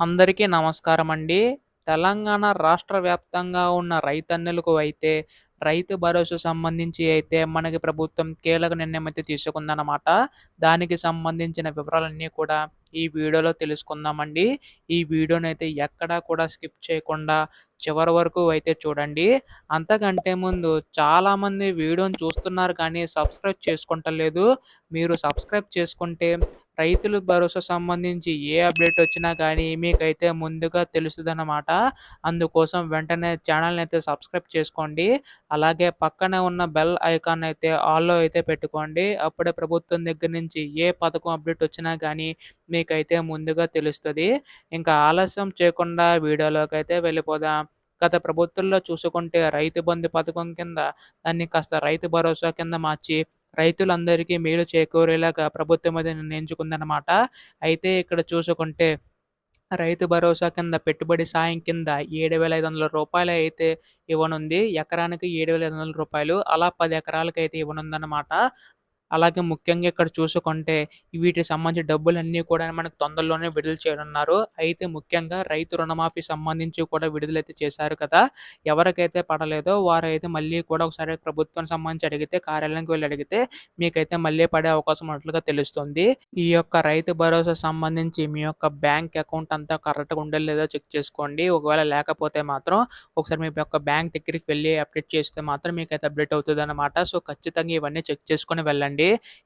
అందరికీ నమస్కారం అండి. తెలంగాణ రాష్ట్ర వ్యాప్తంగా ఉన్న రైతన్నలకు అయితే, రైతు భరోసా సంబంధించి అయితే మనకి ప్రభుత్వం కీలక నిర్ణయం అయితే తీసుకుందనమాట. దానికి సంబంధించిన వివరాలన్నీ కూడా ఈ వీడియోలో తెలుసుకుందామండి. ఈ వీడియోనైతే ఎక్కడా కూడా స్కిప్ చేయకుండా చివరి వరకు అయితే చూడండి. అంతకంటే ముందు చాలామంది వీడియోని చూస్తున్నారు కానీ సబ్స్క్రైబ్ చేసుకుంటలేదు. మీరు సబ్స్క్రైబ్ చేసుకుంటే రైతుల భరోసా సంబంధించి ఏ అప్డేట్ వచ్చినా కానీ మీకైతే ముందుగా తెలుస్తుందన్నమాట అందుకోసం వెంటనే ఛానల్‌ని అయితే సబ్స్క్రైబ్ చేసుకోండి. అలాగే పక్కనే ఉన్న బెల్ ఐకాన్ అయితే ఆల్‌లో అయితే పెట్టుకోండి. అప్పుడే ప్రభుత్వం దగ్గర నుంచి ఏ పథకం అప్డేట్ వచ్చినా కానీ మీకైతే ముందుగా తెలుస్తుంది ఇంకా ఆలస్యం చేయకుండా వీడియోలోకి అయితే వెళ్ళిపోదాం. గత ప్రభుత్వంలో చూసుకుంటే రైతు బంధు పథకం కింద దాన్ని కాస్త రైతు భరోసా కింద మార్చి రైతులందరికీ మేలు చేకూరేలాగా ప్రభుత్వం అది నిర్ణయించుకుందనమాట. అయితే ఇక్కడ చూసుకుంటే రైతు భరోసా కింద పెట్టుబడి సాయం కింద ఏడు వేల ఐదు వందల రూపాయలు అయితే ఇవ్వనుంది. ఎకరానికి ఏడు వేల ఐదు వందల రూపాయలు అలా పది ఎకరాలకైతే ఇవ్వనుందన్నమాట అలాగే ముఖ్యంగా ఇక్కడ చూసుకుంటే వీటికి సంబంధించిన డబ్బులన్నీ కూడా మనకు తొందరలోనే విడుదల చేయనున్నారు. అయితే ముఖ్యంగా రైతు రుణమాఫీ సంబంధించి కూడా విడుదలైతే చేశారు కదా! ఎవరికైతే పడలేదో వారైతే మళ్ళీ కూడా ఒకసారి ప్రభుత్వానికి సంబంధించి అడిగితే కార్యాలయానికి వెళ్ళి అడిగితే మీకైతే మళ్ళీ పడే అవకాశం ఉన్నట్లుగా తెలుస్తుంది. ఈ యొక్క రైతు భరోసా సంబంధించి మీ యొక్క బ్యాంక్ అకౌంట్ అంతా కరెక్ట్‌గా ఉండలేదో లేదో చెక్ చేసుకోండి. ఒకవేళ లేకపోతే మాత్రం ఒకసారి మీ యొక్క బ్యాంక్ దగ్గరికి వెళ్ళి అప్డేట్ చేస్తే మాత్రం మీకైతే అప్డేట్ అవుతదనమాట. సో, ఖచ్చితంగా ఇవన్నీ చెక్ చేసుకొని వెళ్ళండి.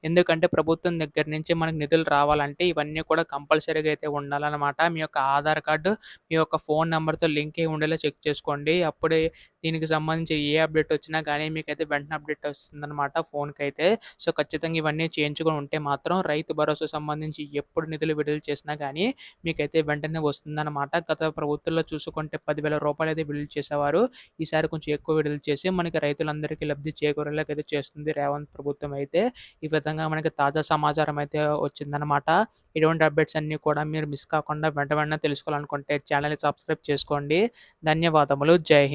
ఎందుకంటే ప్రభుత్వం దగ్గర నుంచి మనకు నిధులు రావాలంటే ఇవన్నీ కూడా కంపల్సరీగా అయితే ఉండాలన్నమాట మీ యొక్క ఆధార్ కార్డు, మీ యొక్క ఫోన్ నెంబర్తో లింక్ అయ్యి ఉండేలా చెక్ చేసుకోండి. అప్పుడే దీనికి సంబంధించి ఏ అప్డేట్ వచ్చినా కానీ మీకైతే వెంటనే అప్డేట్ వస్తుందన్నమాట ఫోన్కి అయితే సో, ఖచ్చితంగా ఇవన్నీ చేయించుకొని ఉంటే మాత్రం రైతు భరోసా సంబంధించి ఎప్పుడు నిధులు విడుదల చేసినా కానీ మీకైతే వెంటనే వస్తుందన్నమాట గత ప్రభుత్వంలో చూసుకుంటే పదివేల రూపాయలు అయితే విడుదల చేసేవారు. ఈసారి కొంచెం ఎక్కువ విడుదల చేసి మనకి రైతులందరికీ లబ్ధి చేకూరేలాగైతే చేస్తుంది రేవంత్ ప్రభుత్వం అయితే. ఈ విధంగా మనకి తాజా సమాచారం అయితే వచ్చిందనమాట. ఇటువంటి అప్డేట్స్ అన్నీ కూడా మీరు మిస్ కాకుండా వెంట వెంటనే తెలుసుకోవాలనుకుంటే ఛానల్‌ని సబ్స్క్రైబ్ చేసుకోండి. ధన్యవాదములు. జై హింద్.